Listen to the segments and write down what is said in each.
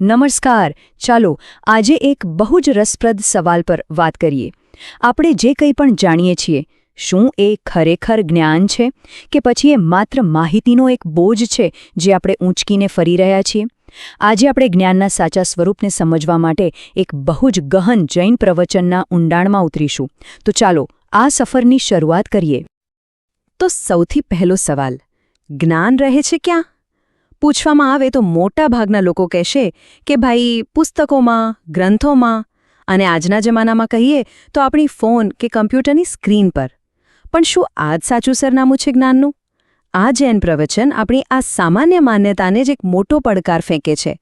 નમસ્કાર, ચાલો આજે એક બહુ જ રસપ્રદ સવાલ પર વાત કરીએ. આપણે જે કંઈ પણ જાણીએ છીએ, શું એ ખરેખર જ્ઞાન છે કે પછી એ માત્ર માહિતીનો એક બોજ છે જે આપણે ઊંચકીને ફરી રહ્યા છીએ? આજે આપણે જ્ઞાનના સાચા સ્વરૂપને સમજવા માટે એક બહુ જ ગહન જૈન પ્રવચનના ઊંડાણમાં ઉતરીશું. તો ચાલો આ સફરની શરૂઆત કરીએ. તો સૌથી પહેલો સવાલ, જ્ઞાન રહે છે ક્યાં? પૂછવામાં આવે તો મોટા ભાગના લોકો કહેશે કે ભાઈ, પુસ્તકોમાં, ગ્રંથોમાં અને આજના જમાનામાં કહીએ તો આપણી ફોન કે કમ્પ્યુટરની સ્ક્રીન પર. પણ શું આ જ સાચું સરનામું છે જ્ઞાનનું? આ જૈન પ્રવચન આપણી આ સામાન્ય માન્યતાને જ એક મોટો પડકાર ફેંકે છે.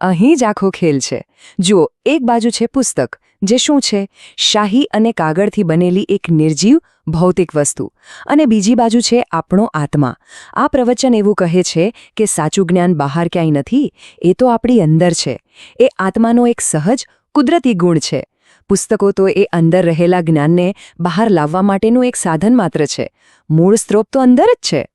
અહીં જ આખો ખેલ છે. જુઓ, એક બાજુ છે પુસ્તક જે શું છે? શાહી અને કાગળથી બનેલી એક નિર્જીવ ભૌતિક વસ્તુ. અને બીજી બાજુ છે આપણો આત્મા. આ પ્રવચન એવું કહે છે કે સાચું જ્ઞાન બહાર ક્યાંય નથી, એ તો આપણી અંદર છે. એ આત્માનો એક સહજ, કુદરતી ગુણ છે. પુસ્તકો તો એ અંદર રહેલા જ્ઞાનને બહાર લાવવા માટેનું એક સાધન માત્ર છે. મૂળ સ્ત્રોત તો અંદર જ છે.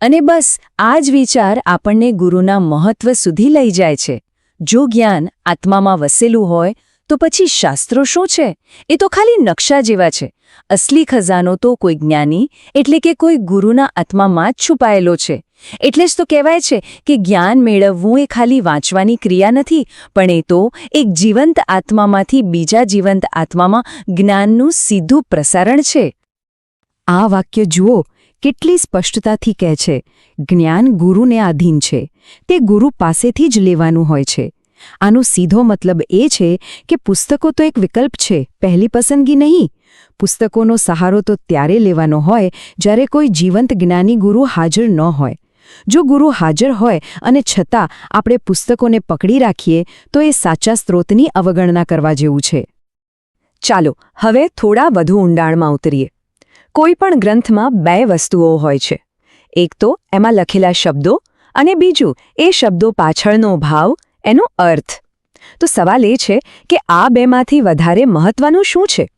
અને બસ, આ જ વિચાર આપણને ગુરુના મહત્વ સુધી લઈ જાય છે. જો જ્ઞાન આત્મામાં વસેલું હોય તો પછી શાસ્ત્રો શું છે? એ તો ખાલી નકશા જેવા છે. અસલી ખજાનો તો કોઈ જ્ઞાની એટલે કે કોઈ ગુરુના આત્મામાં જ છુપાયેલો છે. એટલે જ તો કહેવાય છે કે જ્ઞાન મેળવવું એ ખાલી વાંચવાની ક્રિયા નથી, પણ એ તો એક જીવંત આત્મામાંથી બીજા જીવંત આત્મામાં જ્ઞાનનું સીધું પ્રસારણ છે. આ વાક્ય જુઓ, કેટલી સ્પષ્ટતાથી કહે છે. જ્ઞાન ગુરુને આધીન છે. તે ગુરુ પાસેથી જ લેવાનું હોય છે. આનો સીધો મતલબ એ છે કે પુસ્તકો તો એક વિકલ્પ છે, પહેલી પસંદગી નહીં. પુસ્તકોનો સહારો તો ત્યારે લેવાનો હોય જ્યારે કોઈ જીવંત જ્ઞાની ગુરુ હાજર ન હોય. જો ગુરુ હાજર હોય અને છતાં આપણે પુસ્તકોને પકડી રાખીએ, તો એ સાચા સ્ત્રોતની અવગણના કરવા જેવું છે. ચાલો, હવે થોડા વધુ ઊંડાણમાં ઉતરીએ. કોઈ પણ ગ્રંથમાં બે વસ્તુઓ હોય છે. એક તો એમાં લખેલા શબ્દો અને બીજું એ શબ્દો પાછળનો ભાવ એનો અર્થ? તો સવાલ એ છે કે આ બેમાંથી વધારે મહત્વનું શું છે?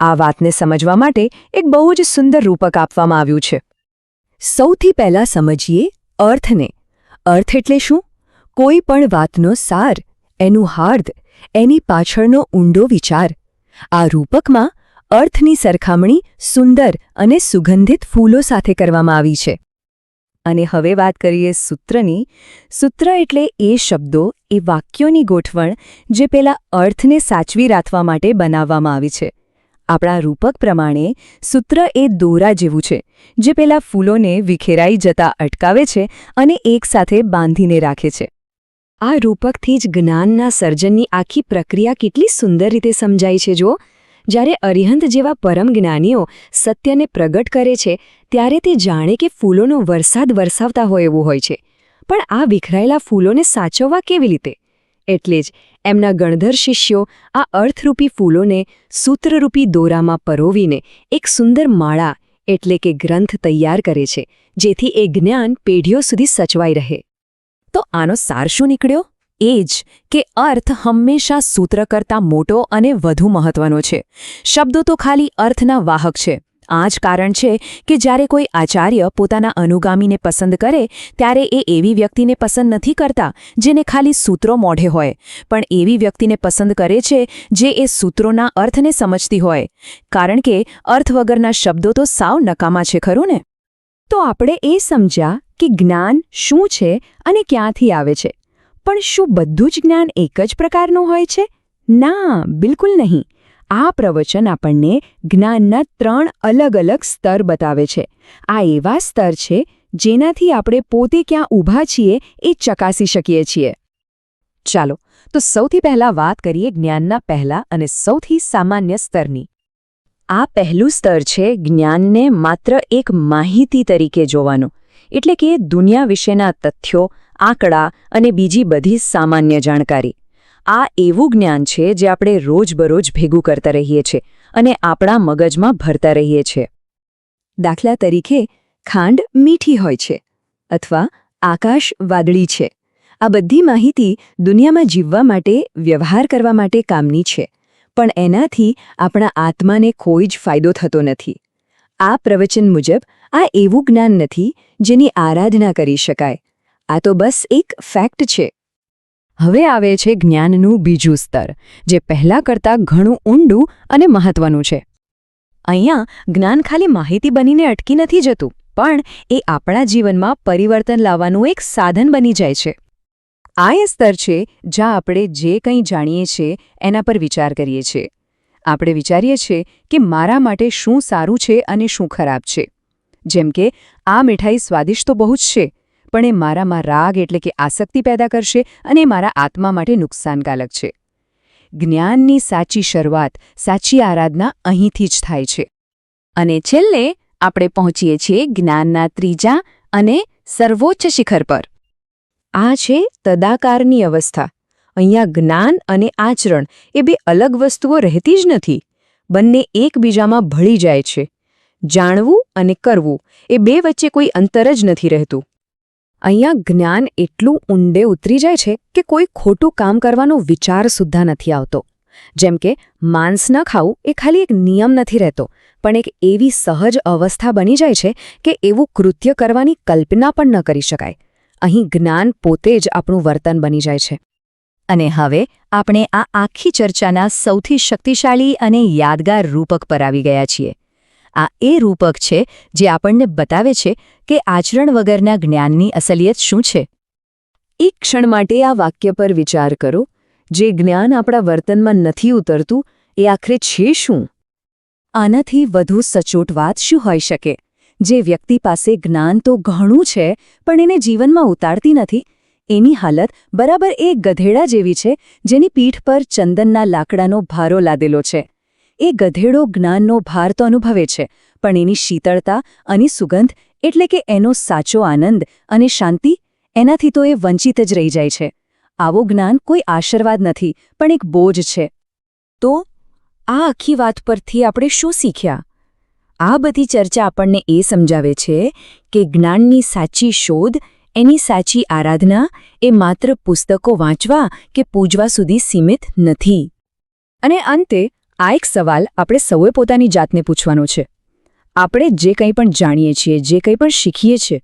આ વાતને સમજવા માટે એક બહુ જ સુંદર રૂપક આપવામાં આવ્યું છે. સૌથી પહેલા સમજીએ અર્થને. અર્થ એટલે શું? કોઈ પણ વાતનો સાર, એનું હાર્દ, એની પાછળનો ઊંડો વિચાર. આ રૂપકમાં અર્થની સરખામણી સુંદર અને સુગંધિત ફૂલો સાથે કરવામાં આવી છે. અને હવે વાત કરીએ સૂત્રની. સૂત્ર એટલે એ શબ્દો, એ વાક્યોની ગોઠવણ જે પેલા અર્થને સાચવી રાખવા માટે બનાવવામાં આવી છે. આપણા રૂપક પ્રમાણે સૂત્ર એ દોરા જેવું છે, જે પેલા ફૂલોને વિખેરાઈ જતા અટકાવે છે અને એકસાથે બાંધીને રાખે છે. આ રૂપકથી જ જ્ઞાનના સર્જનની આખી પ્રક્રિયા કેટલી સુંદર રીતે સમજાય છે જો જ્યારે અરિહંત જેવા પરમ જ્ઞાનીઓ સત્યને પ્રગટ કરે છે, ત્યારે તે જાણે કે ફૂલોનો વરસાદ વરસાવતા હોય એવું હોય છે. પણ આ વિખરાયેલા ફૂલોને સાચવવા કેવી રીતે? એટલે જ એમના ગણધર શિષ્યો આ અર્થરૂપી ફૂલોને સૂત્રરૂપી દોરામાં પરોવીને એક સુંદર માળા એટલે કે ગ્રંથ તૈયાર કરે છે, જેથી એ જ્ઞાન પેઢીઓ સુધી સચવાઈ રહે. તો આનો સાર શું નીકળ્યો? એ જ કે અર્થ હંમેશા સૂત્ર કરતાં મોટો અને વધુ મહત્વનો છે. શબ્દો તો ખાલી અર્થના વાહક છે. આ જ કારણ છે કે જ્યારે કોઈ આચાર્ય પોતાના અનુગામીને પસંદ કરે, ત્યારે એ એવી વ્યક્તિને પસંદ નથી કરતા જેને ખાલી સૂત્રો મોઢે હોય. પણ એવી વ્યક્તિને પસંદ કરે છે જે એ સૂત્રોના અર્થને સમજતી હોય. કારણ કે અર્થ વગરના શબ્દો તો સાવ નકામા છે, ખરું ને? તો આપણે એ સમજ્યા કે જ્ઞાન શું છે અને ક્યાંથી આવે છે. પણ શું બધું જ જ્ઞાન એક જ પ્રકારનું હોય છે? ના, બિલકુલ નહીં. આ પ્રવચન આપણને જ્ઞાનના ત્રણ અલગ અલગ સ્તર બતાવે છે. આ એવા સ્તર છે જેનાથી આપણે પોતે ક્યાં ઊભા છીએ એ ચકાસી શકીએ છીએ. ચાલો, તો સૌથી પહેલા વાત કરીએ જ્ઞાનના પહેલા અને સૌથી સામાન્ય સ્તરની. આ પહેલું સ્તર છે જ્ઞાનને માત્ર એક માહિતી તરીકે જોવાનું. એટલે કે દુનિયા વિશેના તથ્યો આંકડા અને બીજી બધી સામાન્ય જાણકારી. આ એવું જ્ઞાન છે જે આપણે રોજબરોજ ભેગું કરતા રહીએ છીએ અને આપણા મગજમાં ભરતા રહીએ છીએ. દાખલા તરીકે, ખાંડ મીઠી હોય છે અથવા આકાશ વાદળી છે. આ બધી માહિતી દુનિયામાં જીવવા માટે, વ્યવહાર કરવા માટે કામની છે, પણ એનાથી આપણા આત્માને કોઈ જ ફાયદો થતો નથી. આ પ્રવચન મુજબ આ એવું જ્ઞાન નથી જેની આરાધના કરી શકાય. આ તો બસ એક ફેક્ટ છે. હવે આવે છે જ્ઞાનનું બીજું સ્તર, જે પહેલા કરતાં ઘણું ઊંડું અને મહત્વનું છે. અહીંયા જ્ઞાન ખાલી માહિતી બનીને અટકી નથી જતું, પણ એ આપણા જીવનમાં પરિવર્તન લાવવાનું એક સાધન બની જાય છે. આ એ સ્તર છે જ્યાં આપણે જે કંઈ જાણીએ છીએ એના પર વિચાર કરીએ છીએ. આપણે વિચારીએ છીએ કે મારા માટે શું સારું છે અને શું ખરાબ છે. જેમ કે, આ મીઠાઈ સ્વાદિષ્ટ તો બહુ જ છે પણ એ મારામાં રાગ એટલે કે આસક્તિ પેદા કરશે અને મારા આત્મા માટે નુકસાનકારક છે. જ્ઞાનની સાચી શરૂઆત, સાચી આરાધના અહીંથી જ થાય છે. અને છેલ્લે આપણે પહોંચીએ છીએ જ્ઞાનના ત્રીજા અને સર્વોચ્ચ શિખર પર. આ છે તદાકારની અવસ્થા. અહીંયા જ્ઞાન અને આચરણ એ બે અલગ વસ્તુઓ રહેતી જ નથી. બંને એકબીજામાં ભળી જાય છે. જાણવું અને કરવું એ બે વચ્ચે કોઈ અંતર જ નથી રહેતું. અહીંયા જ્ઞાન એટલું ઊંડે ઉતરી જાય છે કે કોઈ ખોટું કામ કરવાનો વિચાર સુદ્ધા નથી આવતો. જેમ કે, માંસ ન ખાવું એ ખાલી એક નિયમ નથી રહેતો, પણ એક એવી સહજ અવસ્થા બની જાય છે કે એવું કૃત્ય કરવાની કલ્પના પણ ન કરી શકાય. અહીં જ્ઞાન પોતે જ આપણું વર્તન બની જાય છે. અને હવે આપણે આ આખી ચર્ચાના સૌથી શક્તિશાળી અને યાદગાર રૂપક પર આવી ગયા છીએ. આ એ રૂપક છે જે આપણને બતાવે છે કે આચરણ વગરના જ્ઞાનની અસલિયત શું છે. એક ક્ષણ માટે આ વાક્ય પર વિચાર કરો. જે જ્ઞાન આપણા વર્તનમાં નથી ઉતરતું, એ આખરે છે શું? આનાથી વધુ સચોટ વાત શું હોઈ શકે? જે વ્યક્તિ પાસે જ્ઞાન તો ઘણું છે, પણ એને જીવનમાં ઉતારતી નથી. એની હાલત બરાબર એ ગધેડા જેવી છે, જેની પીઠ પર ચંદનના લાકડાનો ભારો લાદેલો છે. એ ગધેડો જ્ઞાનનો ભાર તો અનુભવે છે, પણ એની શીતળતા અને સુગંધ એટલે કે એનો સાચો આનંદ અને શાંતિ એનાથી તો એ વંચિત જ રહી જાય છે. આવો જ્ઞાન કોઈ આશીર્વાદ નથી, પણ એક બોજ છે. તો આ આખી વાત પરથી આપણે શું શીખ્યા? આ બધી ચર્ચા આપણને એ સમજાવે છે કે જ્ઞાનની સાચી શોધ, એની સાચી આરાધના એ માત્ર પુસ્તકો વાંચવા કે પૂજવા સુધી સીમિત નથી. અને અંતે આ એક સવાલ આપણે સૌએ પોતાની જાતને પૂછવાનો છે. આપણે જે કંઈ પણ જાણીએ છીએ, જે કંઈ પણ શીખીએ છીએ,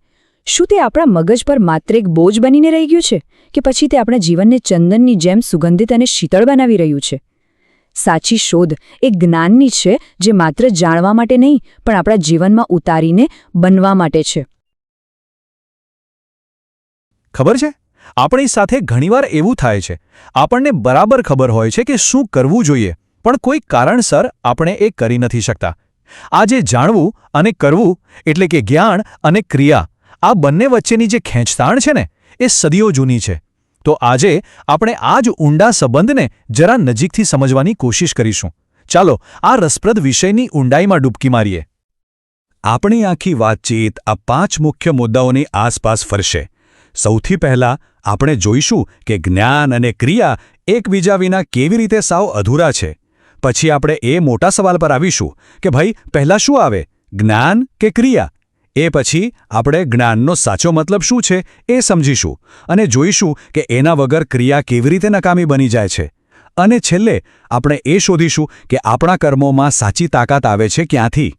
શું તે આપણા મગજ પર માત્ર એક બોજ બનીને રહી ગયું છે કે પછી તે આપણા જીવનને ચંદનની જેમ સુગંધિત અને શીતળ બનાવી રહ્યું છે? સાચી શોધ એ જ્ઞાનની છે જે માત્ર જાણવા માટે નહીં, પણ આપણા જીવનમાં ઉતારીને બનવા માટે છે. ખબર છે? આપણી સાથે ઘણીવાર એવું થાય છે. આપણને બરાબર ખબર હોય છે કે શું કરવું જોઈએ. પણ કોઈ કારણસર આપણે એ કરી નથી શકતા. આજે જાણવું અને કરવું એટલે કે જ્ઞાન અને ક્રિયા, આ બંને વચ્ચેની જે ખેંચતાણ છે ને, એ સદીઓ જૂની છે. તો આજે આપણે આ જ ઊંડા સંબંધને જરા નજીકથી સમજવાની કોશિશ કરીશું. ચાલો, આ રસપ્રદ વિષયની ઊંડાઈમાં ડૂબકી મારીએ. આપણી આખી વાતચીત આ પાંચ મુખ્ય મુદ્દાઓની આસપાસ ફરશે. સૌથી પહેલા આપણે જોઈશું કે જ્ઞાન અને ક્રિયા એકબીજા વિના કેવી રીતે સાવ અધૂરા છે. પછી આપણે એ મોટા સવાલ પર આવીશું કે ભાઈ, પહેલાં શું આવે? જ્ઞાન કે ક્રિયા? એ પછી આપણે જ્ઞાનનો સાચો મતલબ શું છે એ સમજીશું અને જોઈશું કે એના વગર ક્રિયા કેવી રીતે નકામી બની જાય છે. અને છેલ્લે આપણે એ શોધીશું કે આપણા કર્મોમાં સાચી તાકાત આવે છે ક્યાંથી.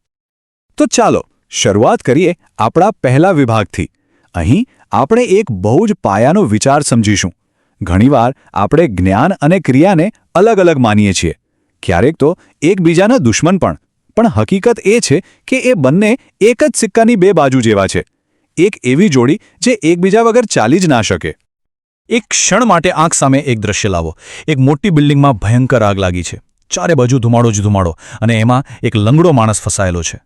તો ચાલો, શરૂઆત કરીએ આપણા પહેલા વિભાગથી. અહીં આપણે એક બહુ જ પાયાનો વિચાર સમજીશું. ઘણીવાર આપણે જ્ઞાન અને ક્રિયાને અલગ અલગ માનીએ છીએ. ક્યારેક તો એકબીજાના દુશ્મન પણ. પણ હકીકત એ છે કે એ બંને એક જ સિક્કાની બે બાજુ જેવા છે. એક એવી જોડી જે એકબીજા વગર ચાલી જ ના શકે. એક ક્ષણ માટે આંખ સામે એક દ્રશ્ય લાવો. એક મોટી બિલ્ડિંગમાં ભયંકર આગ લાગી છે. ચારે બાજુ ધુમાડો જ ધુમાડો અને એમાં એક લંગડો માણસ ફસાયેલો છે.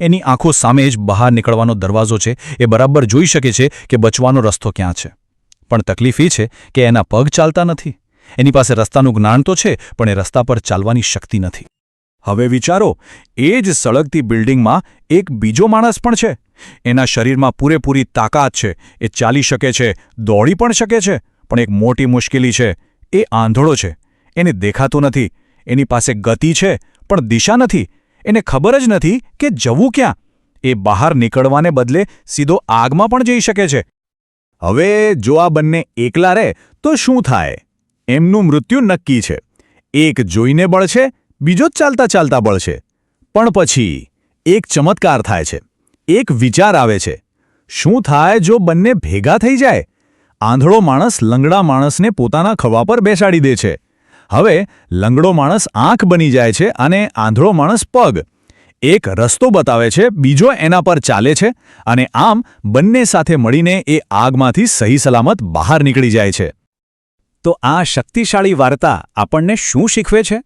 એની આંખો સામે જ બહાર નીકળવાનો દરવાજો છે. એ બરાબર જોઈ શકે છે કે બચવાનો રસ્તો ક્યાં છે. પણ તકલીફ એ છે કે એના પગ ચાલતા નથી. એની પાસે રસ્તાનું જ્ઞાન તો છે, પણ એ રસ્તા પર ચાલવાની શક્તિ નથી. હવે વિચારો, એ જ સળગતી બિલ્ડિંગમાં એક બીજો માણસ પણ છે. એના શરીરમાં પૂરેપૂરી તાકાત છે, એ ચાલી શકે છે, દોડી પણ શકે છે, પણ એક મોટી મુશ્કેલી છે, એ આંધળો છે. એને દેખાતું નથી, એની પાસે ગતિ છે, પણ દિશા નથી. એને ખબર જ નથી કે જવું ક્યાં. એ બહાર નીકળવાને બદલે સીધો આગમાં પણ જઈ શકે છે. હવે જો આ બંને એકલા રહે, તો શું થાય? એમનું મૃત્યુ નક્કી છે. એક જોઈને બળશે, બીજો ચાલતા ચાલતા બળશે. પણ પછી એક ચમત્કાર થાય છે. એક વિચાર આવે છે. શું થાય જો બંને ભેગા થઈ જાય? આંધળો માણસ લંગડા માણસને પોતાના ખવા પર બેસાડી દે છે. હવે લંગડો માણસ આંખ બની જાય છે અને આંધળો માણસ પગ. એક રસ્તો બતાવે છે, બીજો એના પર ચાલે છે અને આમ બંને સાથે મળીને એ આગમાંથી સહી સલામત બહાર નીકળી જાય છે. તો આ શક્તિશાળી વાર્તા આપણને શું શીખવે છે?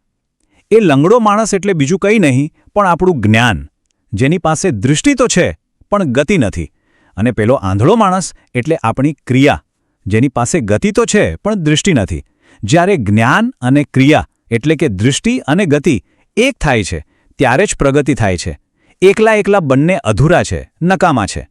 એ લંગડો માણસ એટલે બીજું કંઈ નહીં, પણ આપણું જ્ઞાન. જેની પાસે દૃષ્ટિ તો છે, પણ ગતિ નથી. અને પેલો આંધળો માણસ એટલે આપણી ક્રિયા. જેની પાસે ગતિ તો છે, પણ દૃષ્ટિ નથી. જ્યારે જ્ઞાન અને ક્રિયા, એટલે કે દૃષ્ટિ અને ગતિ, એક થાય છે, ત્યારે જ પ્રગતિ થાય છે. એકલા એકલા બંને અધૂરા છે, નકામા છે.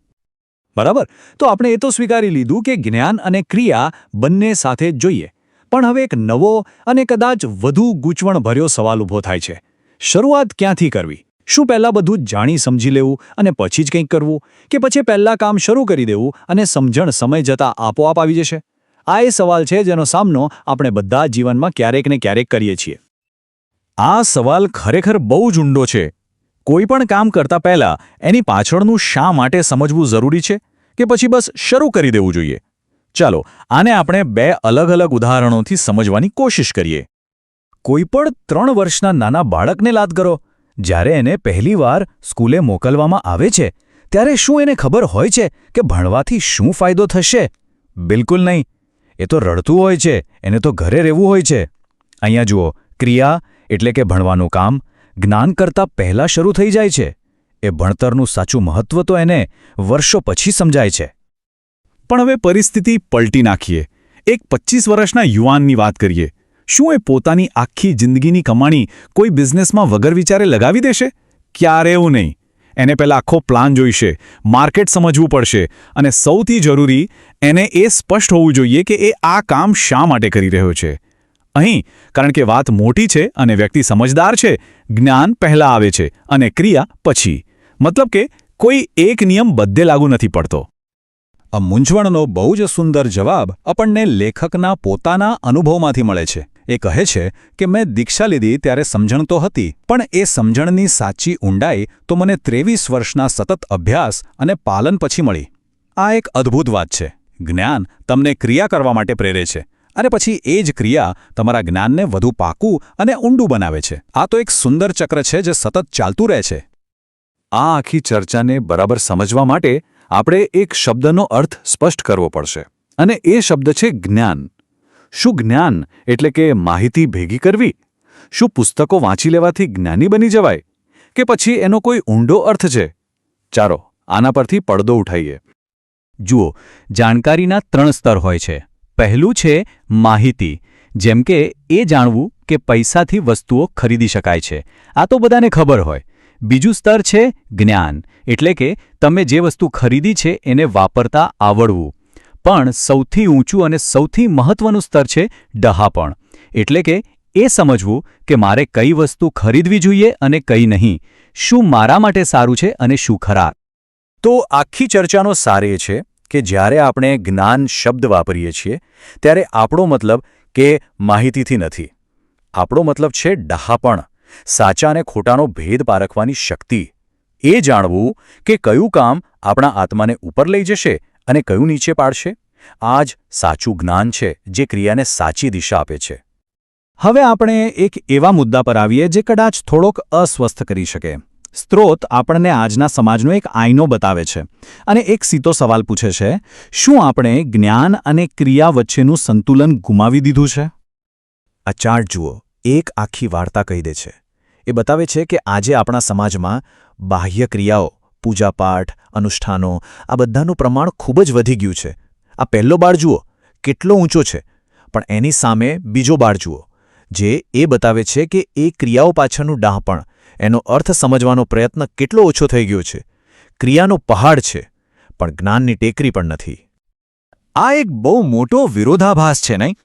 બરાબર? તો આપણે એ તો સ્વીકારી લીધું કે જ્ઞાન અને ક્રિયા બંને સાથે જોઈએ. પણ હવે એક નવો અને કદાચ વધુ ગૂંચવણભર્યો સવાલ ઊભો થાય છે. શરૂઆત ક્યાંથી કરવી? શું પહેલાં બધું જાણી સમજી લેવું અને પછી જ કંઈક કરવું? કે પછી પહેલાં કામ શરૂ કરી દેવું અને સમજણ સમય જતાં આપોઆપ આવી જશે? આ એ સવાલ છે જેનો સામનો આપણે બધા જીવનમાં ક્યારેક ને ક્યારેક કરીએ છીએ. આ સવાલ ખરેખર બહુ જ ઊંડો છે. કોઈ પણ કામ કરતા પહેલાં એની પાછળનું શા માટે સમજવું જરૂરી છે? કે પછી બસ શરૂ કરી દેવું જોઈએ? ચાલો, આને આપણે બે અલગ અલગ ઉદાહરણોથી સમજવાની કોશિશ કરીએ. કોઈ પણ ત્રણ વર્ષના નાના બાળકને લાદ કરો. જ્યારે એને પહેલીવાર સ્કૂલે મોકલવામાં આવે છે, ત્યારે શું એને ખબર હોય છે કે ભણવાથી શું ફાયદો થશે? બિલકુલ નહીં. એ તો રડતું હોય છે, એને તો ઘરે રહેવું હોય છે. અહીંયા જુઓ, ક્રિયા એટલે કે ભણવાનું કામ, જ્ઞાન કરતાં પહેલાં શરૂ થઈ જાય છે. એ ભણતરનું સાચું મહત્વ તો એને વર્ષો પછી સમજાય છે. પણ હવે પરિસ્થિતિ પલટી નાખીએ. એક પચીસ વર્ષના યુવાનની વાત કરીએ. શું એ પોતાની આખી જિંદગીની કમાણી કોઈ બિઝનેસમાં વગર વિચારે લગાવી દેશે? ક્યારે એવું નહીં. એને પહેલાં આખો પ્લાન જોઈશે, માર્કેટ સમજવું પડશે અને સૌથી જરૂરી એને એ સ્પષ્ટ હોવું જોઈએ કે એ આ કામ શા માટે કરી રહ્યો છે. અહીં, કારણ કે વાત મોટી છે અને વ્યક્તિ સમજદાર છે, જ્ઞાન પહેલાં આવે છે અને ક્રિયા પછી. મતલબ કે કોઈ એક નિયમ બધે લાગુ નથી પડતો. આ મૂંઝવણનો બહુ જ સુંદર જવાબ આપણને લેખકના પોતાના અનુભવમાંથી મળે છે. એ કહે છે કે, મેં દીક્ષા લીધી ત્યારે સમજણ તો હતી, પણ એ સમજણની સાચી ઊંડાઈ તો મને ત્રેવીસ વર્ષના સતત અભ્યાસ અને પાલન પછી મળી. આ એક અદ્ભુત વાત છે. જ્ઞાન તમને ક્રિયા કરવા માટે પ્રેરે છે, અને પછી એ જ ક્રિયા તમારા જ્ઞાનને વધુ પાકું અને ઊંડું બનાવે છે. આ તો એક સુંદર ચક્ર છે જે સતત ચાલતું રહે છે. આ આખી ચર્ચાને બરાબર સમજવા માટે આપણે એક શબ્દનો અર્થ સ્પષ્ટ કરવો પડશે. અને એ શબ્દ છે જ્ઞાન. શું જ્ઞાન એટલે કે માહિતી ભેગી કરવી? શું પુસ્તકો વાંચી લેવાથી જ્ઞાની બની જવાય? કે પછી એનો કોઈ ઊંડો અર્થ છે? ચાલો, આના પરથી પડદો ઉઠાઈએ. જુઓ, જાણકારીના ત્રણ સ્તર હોય છે. પહેલું છે માહિતી, જેમ કે એ જાણવું કે પૈસાથી વસ્તુઓ ખરીદી શકાય છે. આ તો બધાને ખબર હોય. બીજું સ્તર છે જ્ઞાન. એટલે કે તમે જે વસ્તુ ખરીદી છે એને વાપરતા આવડવું. પણ સૌથી ઊંચું અને સૌથી મહત્વનું સ્તર છે ડહાપણ. એટલે કે એ સમજવું કે મારે કઈ વસ્તુ ખરીદવી જોઈએ અને કઈ નહીં. શું મારા માટે સારું છે અને શું ખરાબ? તો આખી ચર્ચાનો સાર એ છે કે જ્યારે આપણે જ્ઞાન શબ્દ વાપરીએ છીએ, ત્યારે આપણો મતલબ કે માહિતીથી નથી. આપણો મતલબ છે ડહાપણ. સાચા અને ખોટાનો ભેદ પારખવાની શક્તિ. એ જાણવું કે કયું કામ આપણા આત્માને ઉપર લઈ જશે અને કયું નીચે પાડશે? આ જ સાચું જ્ઞાન છે જે ક્રિયાને સાચી દિશા આપે છે. હવે આપણે એક એવા મુદ્દા પર આવીએ જે કદાચ થોડોક અસ્વસ્થ કરી શકે. સ્ત્રોત આપણને આજના સમાજનો એક આઈનો બતાવે છે અને એક સીધો સવાલ પૂછે છે, શું આપણે જ્ઞાન અને ક્રિયા વચ્ચેનું સંતુલન ગુમાવી દીધું છે? આ જુઓ એક આખી વાર્તા કહી દે છે. એ બતાવે છે કે આજે આપણા સમાજમાં બાહ્ય ક્રિયાઓ, પૂજાપાઠ, અનુષ્ઠાનો, આ બધાનું પ્રમાણ ખૂબ જ વધી ગયું છે. આ પહેલો બાળ જુઓ, કેટલો ઊંચો છે. પણ એની સામે બીજો બાળ જુઓ, જે એ બતાવે છે કે એ ક્રિયાઓ પાછળનું ડાહપણ, એનો અર્થ સમજવાનો પ્રયત્ન કેટલો ઓછો થઈ ગયો છે. ક્રિયાનો પહાડ છે, પણ જ્ઞાનની ટેકરી પણ નથી. આ એક બહુ મોટો વિરોધાભાસ છે, નહીં?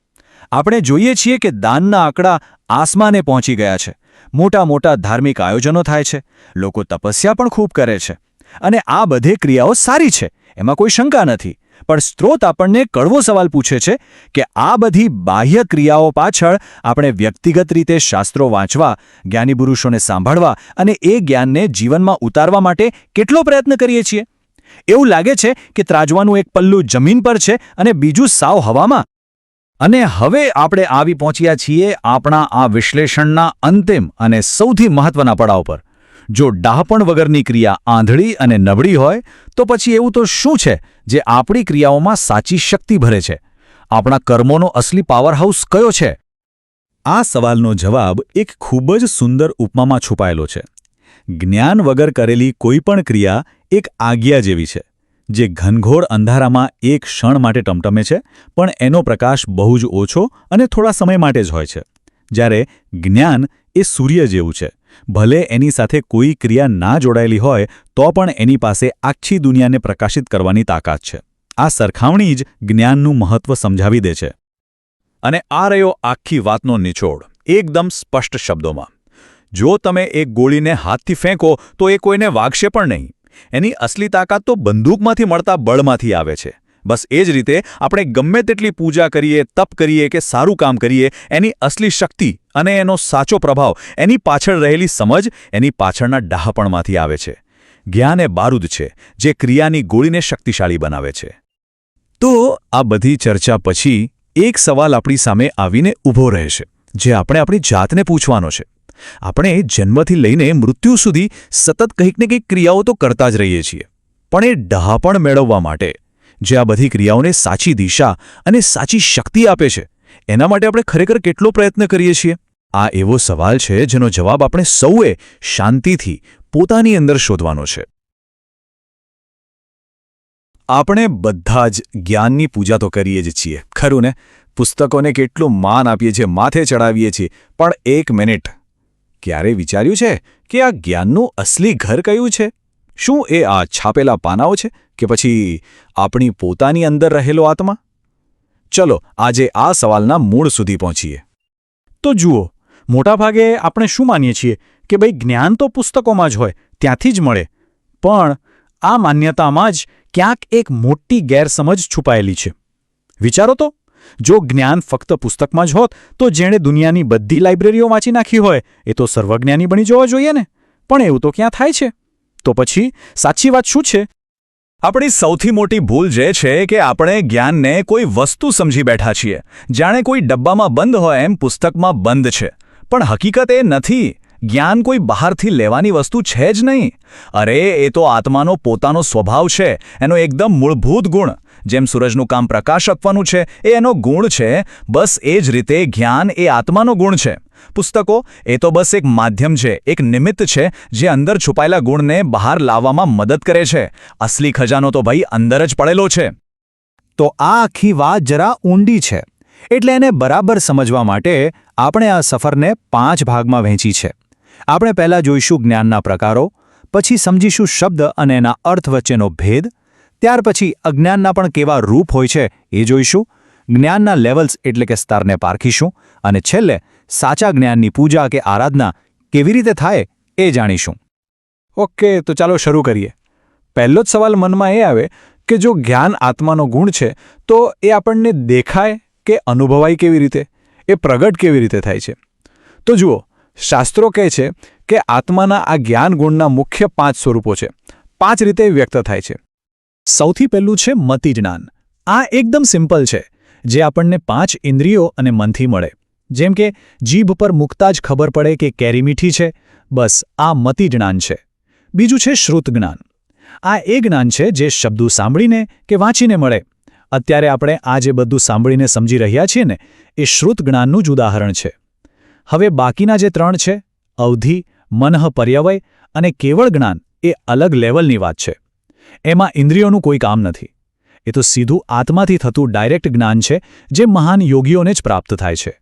આપણે જોઈએ છીએ કે દાનના આંકડા આસમાને પહોંચી ગયા છે. મોટા મોટા ધાર્મિક આયોજનો થાય છે. લોકો તપસ્યા પણ ખૂબ કરે છે. અને આ બધે ક્રિયાઓ સારી છે. એમાં કોઈ શંકા નથી. પણ સ્ત્રોત આપણને કડવો સવાલ પૂછે છે કે આ બધી બાહ્ય ક્રિયાઓ પાછળ આપણે વ્યક્તિગત રીતે શાસ્ત્રો વાંચવા, જ્ઞાની પુરુષોને સાંભળવા અને એ જ્ઞાનને જીવનમાં ઉતારવા માટે કેટલો પ્રયત્ન કરીએ છીએ? એવું લાગે છે કે ત્રાજવાનું એક પલ્લું જમીન પર છે અને બીજું સાવ હવામાં અને હવે આપણે આવી પહોંચ્યા છીએ આપણા આ વિશ્લેષણના અંતિમ અને સૌથી મહત્વના પડાવ પર. જો ડાહપણ વગરની ક્રિયા આંધળી અને નબળી હોય, તો પછી એવું તો શું છે જે આપણી ક્રિયાઓમાં સાચી શક્તિ ભરે છે? આપણા કર્મોનો અસલી પાવરહાઉસ કયો છે? આ સવાલનો જવાબ એક ખૂબ જ સુંદર ઉપમામાં છુપાયેલો છે. જ્ઞાન વગર કરેલી કોઈપણ ક્રિયા એક આજ્ઞા જેવી છે. જે ઘનઘોર અંધારામાં એક ક્ષણ માટે ટમટમે છે, પણ એનો પ્રકાશ બહુ જ ઓછો અને થોડા સમય માટે જ હોય છે. જ્યારે જ્ઞાન એ સૂર્ય જેવું છે. ભલે એની સાથે કોઈ ક્રિયા ના જોડાયેલી હોય, તો પણ એની પાસે આખી દુનિયાને પ્રકાશિત કરવાની તાકાત છે. આ સરખામણી જ જ્ઞાનનું મહત્વ સમજાવી દે છે. અને આ રહ્યો આખી વાતનો નિચોડ એકદમ સ્પષ્ટ શબ્દોમાં. જો તમે એક ગોળીને હાથથી ફેંકો, તો એ કોઈને વાગશે પણ નહીં. એની અસલી તાકાત તો બંદૂકમાંથી મળતા બળમાંથી આવે છે. બસ એ જ રીતે આપણે ગમે તેટલી પૂજા કરીએ, તપ કરીએ કે સારું કામ કરીએ, એની અસલી શક્તિ અને એનો સાચો પ્રભાવ, એની પાછળ રહેલી સમજ, એની પાછળના ડાહપણમાંથી આવે છે. જ્ઞાન એ બારૂદ છે, જે ક્રિયાની ગોળીને શક્તિશાળી બનાવે છે. તો આ બધી ચર્ચા પછી એક સવાલ આપણી સામે આવીને ઊભો રહે છે, જે આપણે આપણી જાતને પૂછવાનો છે. આપણે જન્મથી લઈને મૃત્યુ સુધી સતત કંઈક ને કંઈક ક્રિયાઓ તો કરતા જ રહીએ છીએ. પણ એ ડહાપણ મેળવવા માટે જે આ બધી ક્રિયાઓને સાચી દિશા અને સાચી શક્તિ આપે છે, એના માટે આપણે ખરેખર કેટલો પ્રયત્ન કરીએ છીએ? આ એવો સવાલ છે જેનો જવાબ આપણે સૌએ શાંતિથી પોતાની અંદર શોધવાનો છે. આપણે બધા જ જ્ઞાનની પૂજા તો કરીએ જ છીએ, ખરું ને? પુસ્તકોને કેટલું માન આપીએ છીએ, માથે ચડાવીએ છીએ, પણ એક મિનિટ ક્યારે વિચાર્યું છે કે આ જ્ઞાનનું અસલી ઘર કયું છે? શું એ આ છાપેલા પાનાઓ છે કે પછી આપણી પોતાની અંદર રહેલો આત્મા? ચલો, આજે આ સવાલના મૂળ સુધી પહોંચીએ. તો જુઓ, મોટાભાગે આપણે શું માનીએ છીએ કે ભાઈ જ્ઞાન તો પુસ્તકોમાં જ હોય, ત્યાંથી જ મળે. પણ આ માન્યતામાં જ ક્યાંક એક મોટી ગેરસમજ છુપાયેલી છે. વિચારો તો. જો જ્ઞાન ફક્ત પુસ્તકમાં જ હોત, તો જેણે દુનિયાની બધી લાઇબ્રેરીઓ વાંચી નાખી હોય, એ તો સર્વજ્ઞાની બની જવા જોઈએ ને. પણ એવું તો ક્યાં થાય છે? તો પછી, સાચી વાત શું છે? આપણી સૌથી મોટી ભૂલ જે છે કે આપણે જ્ઞાનને કોઈ વસ્તુ સમજી બેઠા છીએ. જાણે કોઈ ડબ્બામાં બંધ હોય એમ પુસ્તકમાં બંધ છે. પણ હકીકત એ નથી, જ્ઞાન કોઈ બહારથી લેવાની વસ્તુ છે જ નહીં. અરે, એ તો આત્માનો પોતાનો સ્વભાવ છે, એનો એકદમ મૂળભૂત ગુણ. જેમ સૂરજનું કામ પ્રકાશ આપવાનું છે, એ એનો ગુણ છે, બસ એ જ રીતે જ્ઞાન એ આત્માનો ગુણ છે. પુસ્તકો, એ તો બસ એક માધ્યમ છે, એક નિમિત્ત છે, જે અંદર છુપાયેલા ગુણને બહાર લાવવામાં મદદ કરે છે. અસલી ખજાનો તો ભાઈ અંદર જ પડેલો છે. તો આ આખી વાત જરા ઊંડી છે. એટલે એને બરાબર સમજવા માટે આપણે આ સફરને પાંચ ભાગમાં વહેંચી છે. આપણે પહેલાં જોઈશું જ્ઞાનના પ્રકારો, પછી સમજીશું શબ્દ અને એના અર્થ વચ્ચેનો ભેદ ત્યાર પછી અજ્ઞાનના પણ કેવા રૂપ હોય છે એ જોઈશું. જ્ઞાનના લેવલ્સ એટલે કે સ્તરને પારખીશું અને છેલ્લે સાચા જ્ઞાનની પૂજા કે આરાધના કેવી રીતે થાય એ જાણીશું. ઓકે, તો ચાલો શરૂ કરીએ. પહેલો જ સવાલ મનમાં એ આવે કે જો જ્ઞાન આત્માનો ગુણ છે, તો એ આપણને દેખાય કે અનુભવાય કેવી રીતે? એ પ્રગટ કેવી રીતે થાય છે? તો જુઓ, શાસ્ત્રો કહે છે કે આત્માના આ જ્ઞાન ગુણના મુખ્ય પાંચ સ્વરૂપો છે. પાંચ રીતે વ્યક્ત થાય છે. સૌથી પહેલું છે મતિ જ્ઞાન. આ એકદમ સિમ્પલ છે, જે આપણને પાંચ ઇન્દ્રિયો અને મનથી મળે. જેમ કે, જીભ પર મૂકતા જ ખબર પડે કે કેરી મીઠી છે, બસ, આ મતિ જ્ઞાન છે. બીજું છે શ્રુત જ્ઞાન. આ એ જ્ઞાન છે જે શબ્દો સાંભળીને કે વાંચીને મળે. અત્યારે આપણે આ જે બધું સાંભળીને સમજી રહ્યા છીએ ને, એ શ્રુત જ્ઞાનનું જ ઉદાહરણ છે. હવે બાકીના જે ત્રણ છે, અવધિ, મનઃ પર્યવય અને કેવળ જ્ઞાન, એ અલગ લેવલની વાત છે. એમાં ઇન્દ્રિયોનું કોઈ કામ નથી. એ તો સીધું આત્માથી થતું ડાયરેક્ટ જ્ઞાન છે, જે મહાન યોગીઓને જ પ્રાપ્ત થાય છે.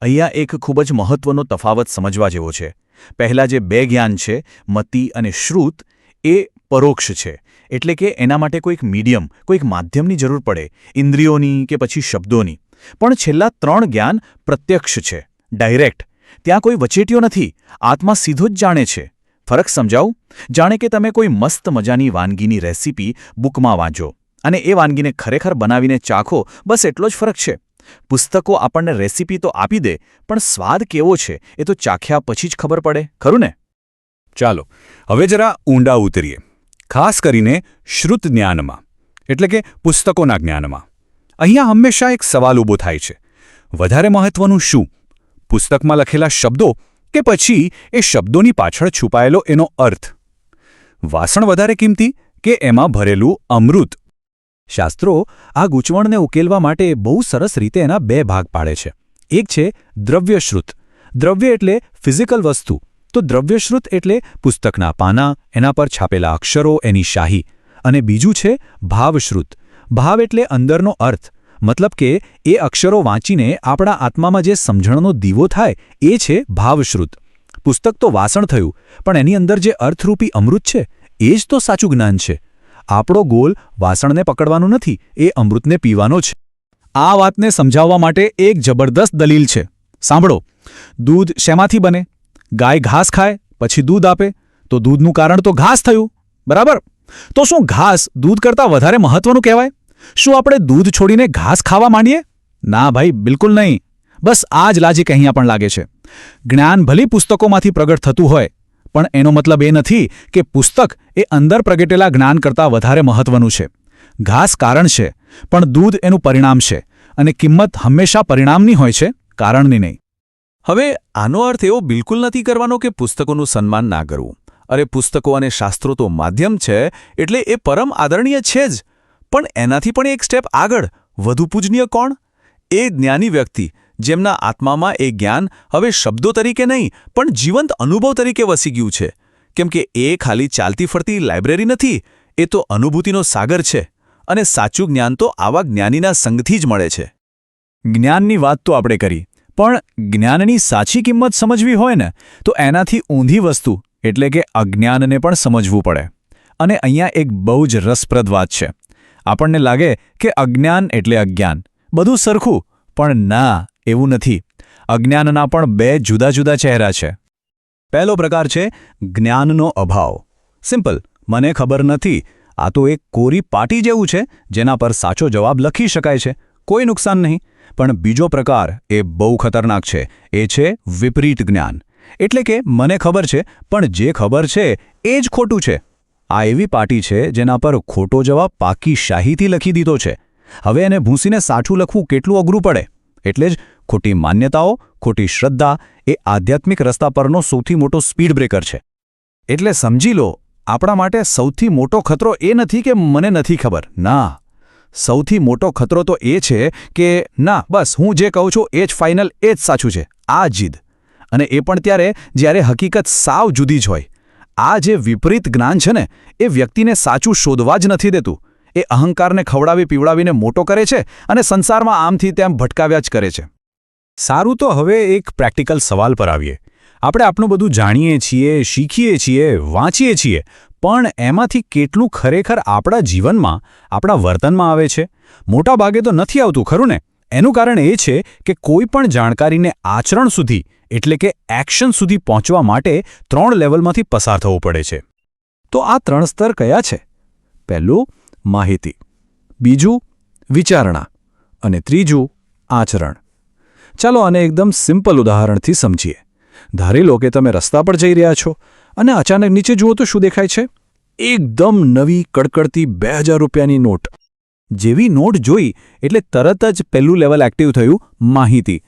અહીંયા એક ખૂબ જ મહત્વનો તફાવત સમજવા જેવો છે. પહેલાં જે બે જ્ઞાન છે, મતિ અને શ્રુત, એ પરોક્ષ છે. એટલે કે એના માટે કોઈક મીડિયમ, કોઈક માધ્યમની જરૂર પડે, ઇન્દ્રિયોની કે પછી શબ્દોની. પણ છેલ્લા ત્રણ જ્ઞાન પ્રત્યક્ષ છે, ડાયરેક્ટ. ત્યાં કોઈ વચેટીઓ નથી. આત્મા સીધો જ જાણે છે. ફરક સમજાવું? જાણે કે તમે કોઈ મસ્ત મજાની વાનગીની રેસીપી બુકમાં વાંચો અને એ વાનગીને ખરેખર બનાવીને ચાખો, બસ એટલો જ ફરક છે. પુસ્તકો આપણને રેસીપી તો આપી દે, પણ સ્વાદ કેવો છે એ તો ચાખ્યા પછી જ ખબર પડે, ખરું ને? ચાલો, હવે જરા ઊંડા ઉતરીએ. ખાસ કરીને શ્રુત જ્ઞાનમાં, એટલે કે પુસ્તકોના જ્ઞાનમાં. અહીંયા હંમેશા એક સવાલ ઊભો થાય છે. વધારે મહત્વનું શું? પુસ્તકમાં લખેલા શબ્દો કે પછી એ શબ્દોની પાછળ છુપાયેલો એનો અર્થ? વાસણ વધારે કિંમતી કે એમાં ભરેલું અમૃત? શાસ્ત્રો આ ગૂંચવણને ઉકેલવા માટે બહુ સરસ રીતે એના બે ભાગ પાડે છે. એક છે દ્રવ્યશ્રુત. દ્રવ્ય એટલે ફિઝિકલ વસ્તુ. તો દ્રવ્યશ્રુત એટલે પુસ્તકના પાના, એના પર છાપેલા અક્ષરો, એની શાહી. અને બીજું છે ભાવશ્રુત. ભાવ એટલે અંદરનો અર્થ. મતલબ કે એ અક્ષરો વાંચીને આપણા આત્મામાં જે સમજણનો દીવો થાય, એ છે ભાવશ્રુત. પુસ્તક તો વાસણ થયું, પણ એની અંદર જે અર્થરૂપી અમૃત છે, એ જ તો સાચું જ્ઞાન છે. આપણો ગોલ વાસણને પકડવાનો નથી, એ અમૃતને પીવાનો છે. આ વાતને સમજાવવા માટે એક જબરદસ્ત દલીલ છે. સાંભળો. દૂધ શેમાંથી બને? ગાય ઘાસ ખાય, પછી દૂધ આપે. તો દૂધનું કારણ તો ઘાસ થયું. બરાબર? તો શું ઘાસ દૂધ કરતાં વધારે મહત્વનું કહેવાય? શું આપણે દૂધ છોડીને ઘાસ ખાવા માંડીએ? ના ભાઈ, બિલકુલ નહીં. બસ આ જ લાજિક અહીંયા પણ લાગે છે. જ્ઞાન ભલી પુસ્તકોમાંથી પ્રગટ થતું હોય, પણ એનો મતલબ એ નથી કે પુસ્તક એ અંદર પ્રગટેલા જ્ઞાન કરતાં વધારે મહત્વનું છે. ઘાસ કારણ છે, પણ દૂધ એનું પરિણામ છે, અને કિંમત હંમેશા પરિણામની હોય છે, કારણની નહીં. હવે, આનો અર્થ એવો બિલકુલ નથી કરવાનો કે પુસ્તકોનું સન્માન ના કરવું. અરે, પુસ્તકો અને શાસ્ત્રો તો માધ્યમ છે, એટલે એ પરમ આદરણીય છે જ. પણ એનાથી પણ એક સ્ટેપ આગળ. વધુ પૂજનીય કોણ? એ જ્ઞાની વ્યક્તિ, જેમના આત્મામાં એ જ્ઞાન હવે શબ્દો તરીકે નહીં, પણ જીવંત અનુભવ તરીકે વસી ગયું છે. કેમ કે એ ખાલી ચાલતી ફરતી લાઇબ્રેરી નથી, એ તો અનુભૂતિનો સાગર છે અને સાચું જ્ઞાન તો આવા જ્ઞાનીના સંગથી જ મળે છે. જ્ઞાનની વાત તો આપણે કરી, પણ જ્ઞાનની સાચી કિંમત સમજવી હોય ને, તો એનાથી ઊંધી વસ્તુ, એટલે કે અજ્ઞાનને પણ સમજવું પડે. અને અહીંયા એક બહુ જ રસપ્રદ વાત છે. આપણને લાગે કે અજ્ઞાન એટલે અજ્ઞાન. બધું સરખું, પણ ના, એવું નથી. અજ્ઞાનના પણ બે જુદા જુદા ચહેરા છે. પહેલો પ્રકાર છે, જ્ઞાનનો અભાવ. સિમ્પલ, મને ખબર નથી. આ તો એક કોરી પાટી જેવું છે, જેના પર સાચો જવાબ લખી શકાય છે. કોઈ નુકસાન નહીં. પણ બીજો પ્રકાર, એ બહુ ખતરનાક છે, એ છે વિપરીત જ્ઞાન. એટલે કે, મને ખબર છે, પણ જે ખબર છે, એ જ ખોટું છે. આ એવી પાટી છે જેના પર ખોટો જવાબ પાકી શાહીથી લખી દીધો છે. હવે એને ભૂંસીને સાચું લખવું કેટલું અઘરું પડે? એટલે જ ખોટી માન્યતાઓ, ખોટી શ્રદ્ધા એ આધ્યાત્મિક રસ્તા પરનો સૌથી મોટો સ્પીડ બ્રેકર છે. એટલે સમજી લો, આપણા માટે સૌથી મોટો ખતરો એ નથી કે મને નથી ખબર. ના, સૌથી મોટો ખતરો તો એ છે કે, ના, બસ, હું જે કહું છું એ જ ફાઇનલ, એ જ સાચું છે. આ જીદ. અને એ પણ ત્યારે જ્યારે હકીકત સાવ જુદી જ હોય. આ જે વિપરીત જ્ઞાન છે ને, એ વ્યક્તિને સાચું શોધવા જ નથી દેતું. એ અહંકારને ખવડાવી પીવડાવીને મોટો કરે છે અને સંસારમાં આમથી તેમ ભટકાવ્યા જ કરે છે. સારું તો હવે એક પ્રેક્ટિકલ સવાલ પર આવીએ. આપણે આપણું બધું જાણીએ છીએ, શીખીએ છીએ, વાંચીએ છીએ, પણ એમાંથી કેટલું ખરેખર આપણા જીવનમાં, આપણા વર્તનમાં આવે છે? મોટા ભાગે તો નથી આવતું, ખરું ને? એનું કારણ એ છે કે કોઈ પણ જાણકારીને આચરણ સુધી, એટલે કે એક્શન સુધી પહોંચવા માટે ત્રણ લેવલમાંથી પસાર થવું પડે છે. તો આ ત્રણ સ્તર કયા છે? પહેલું, માહિતી. બીજું, વિચારણા. અને ત્રીજું, આચરણ. ચાલો આને એકદમ સિમ્પલ ઉદાહરણથી સમજીએ. ધારી લો કે તમે રસ્તા પર જઈ રહ્યા છો અને અચાનક નીચે જુઓ તો શું દેખાય છે? એકદમ નવી, કડકડતી બે હજાર રૂપિયાની નોટ. જેવી નોટ જોઈ એટલે તરત જ પહેલું લેવલ એક્ટિવ થયું માહિતી.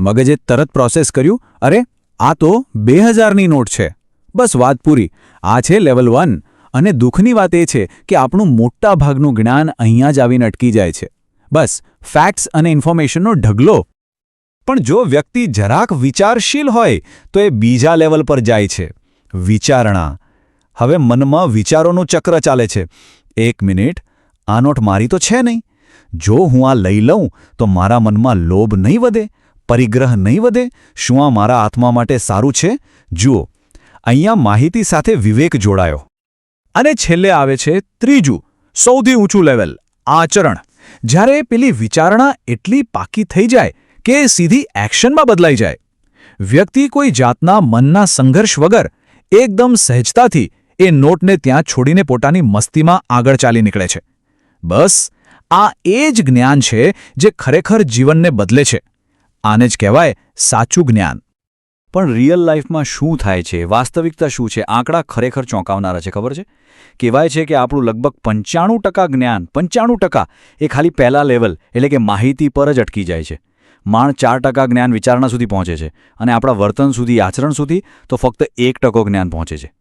મગજે તરત પ્રોસેસ કર્યું, અરે, આ તો બે હજારની નોટ છે. બસ વાત પૂરી. આ છે લેવલ વન અને દુઃખની વાત એ છે કે આપણું મોટા ભાગનું જ્ઞાન અહીંયા જ આવીને અટકી જાય છે. બસ ફેક્ટ્સ અને ઇન્ફોર્મેશનનો ઢગલો. પણ જો વ્યક્તિ જરાક વિચારશીલ હોય, તો એ બીજા લેવલ પર જાય છે. વિચારણા. હવે મનમાં વિચારોનું ચક્ર ચાલે છે. એક મિનિટ. આ નોટ મારી તો છે નહીં. જો હું આ લઈ લઉં, તો મારા મનમાં લોભ નહીં વધે, પરિગ્રહ નહીં વધે. શું આ મારા આત્મા માટે સારું છે? જુઓ, અહીંયા માહિતી સાથે વિવેક જોડાયો. અને છેલ્લે આવે છે ત્રીજું, સૌથી ઊંચું લેવલ, આચરણ. જ્યારે પેલી વિચારણા એટલી પાકી થઈ જાય કે સીધી એક્શનમાં બદલાઈ જાય. વ્યક્તિ કોઈ જાતના મનના સંઘર્ષ વગર એકદમ સહેજતાથી એ નોટને ત્યાં છોડીને પોતાની મસ્તીમાં આગળ ચાલી નીકળે છે. બસ, આ એ જ જ્ઞાન છે જે ખરેખર જીવનને બદલે છે. આને જ કહેવાય સાચું જ્ઞાન. પણ રિયલ લાઈફમાં શું થાય છે? વાસ્તવિકતા શું છે? આંકડા ખરેખર ચોંકાવનારા છે, ખબર છે? કહેવાય છે કે આપણું લગભગ પંચાણું ટકા જ્ઞાન, પંચાણું ટકા એ ખાલી પહેલા લેવલ, એટલે કે માહિતી પર જ અટકી જાય છે. માણ ચાર ટકા જ્ઞાન વિચારણા સુધી પહોંચે છે અને આપણા વર્તન સુધી, આચરણ સુધી તો ફક્ત એક ટકો જ્ઞાન પહોંચે છે.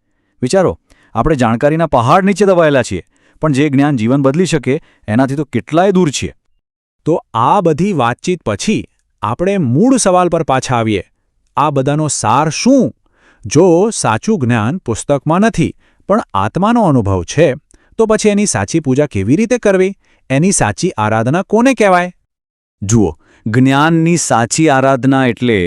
વિચારો, આપણે જાણકારીના પહાડ નીચે દબાયેલા છીએ. પણ જે જ્ઞાન જીવન બદલી શકે, એનાથી તો કેટલાય દૂર છીએ. તો આ બધી વાતચીત પછી આપણે મૂળ સવાલ પર પાછા આવીએ. આ બધાનો સાર શું? જો સાચું જ્ઞાન પુસ્તકમાં નથી, પણ આત્માનો અનુભવ છે, તો પછી એની સાચી પૂજા કેવી રીતે કરવી? એની સાચી આરાધના કોને કહેવાય? જુઓ, જ્ઞાનની સાચી આરાધના એટલે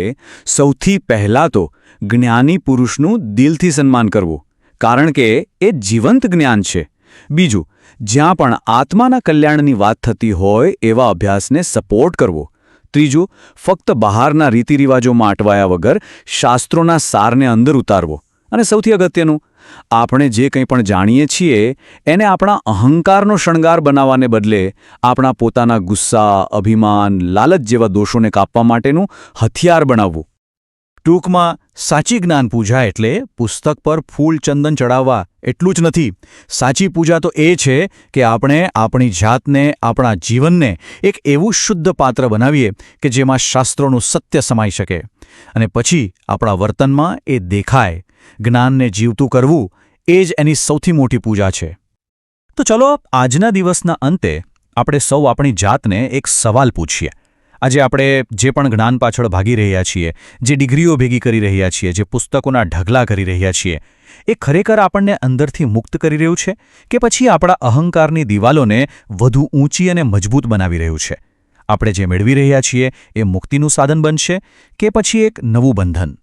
સૌથી પહેલાં તો જ્ઞાની પુરુષનું દિલથી સન્માન કરવું, કારણ કે એ જીવંત જ્ઞાન છે. બીજું, જ્યાં પણ આત્માના કલ્યાણની વાત થતી હોય એવા અભ્યાસને સપોર્ટ કરવો. ત્રીજું, ફક્ત બહારના રીતિરિવાજોમાં અટવાયા વગર શાસ્ત્રોના સારને અંદર ઉતારવો. અને સૌથી અગત્યનું, આપણે જે કંઈ પણ જાણીએ છીએ, એને આપણા અહંકારનો શણગાર બનાવવાને બદલે આપણા પોતાના ગુસ્સા, અભિમાન, લાલચ જેવા દોષોને કાપવા માટેનું હથિયાર બનાવવું. ટૂંકમાં સાચી જ્ઞાન પૂજા એટલે પુસ્તક પર ફૂલ ચંદન ચડાવવા. એટલું જ નથી. સાચી પૂજા તો એ છે કે આપણે આપણી જાતને, આપણા જીવનને એક એવું શુદ્ધ પાત્ર બનાવીએ કે જેમાં શાસ્ત્રોનું સત્ય સમાઈ શકે. અને પછી આપણા વર્તનમાં એ દેખાય. જ્ઞાનને જીવતું કરવું એ જ એની સૌથી મોટી પૂજા છે. તો ચલો, આજના દિવસના અંતે આપણે સૌ આપણી જાતને એક સવાલ પૂછીએ. આજે આપણે જે પણ જ્ઞાન પાછળ ભાગી રહ્યા છીએ, જે ડિગ્રીઓ ભેગી કરી રહ્યા છીએ, જે પુસ્તકોના ઢગલા કરી રહ્યા છીએ, એ ખરેખર આપણને અંદરથી મુક્ત કરી રહ્યું છે કે પછી આપણા અહંકારની દિવાલોને વધુ ઊંચી અને મજબૂત બનાવી રહ્યું છે? આપણે જે મેળવી રહ્યા છીએ એ મુક્તિનું સાધન બનશે કે પછી એક નવું બંધન?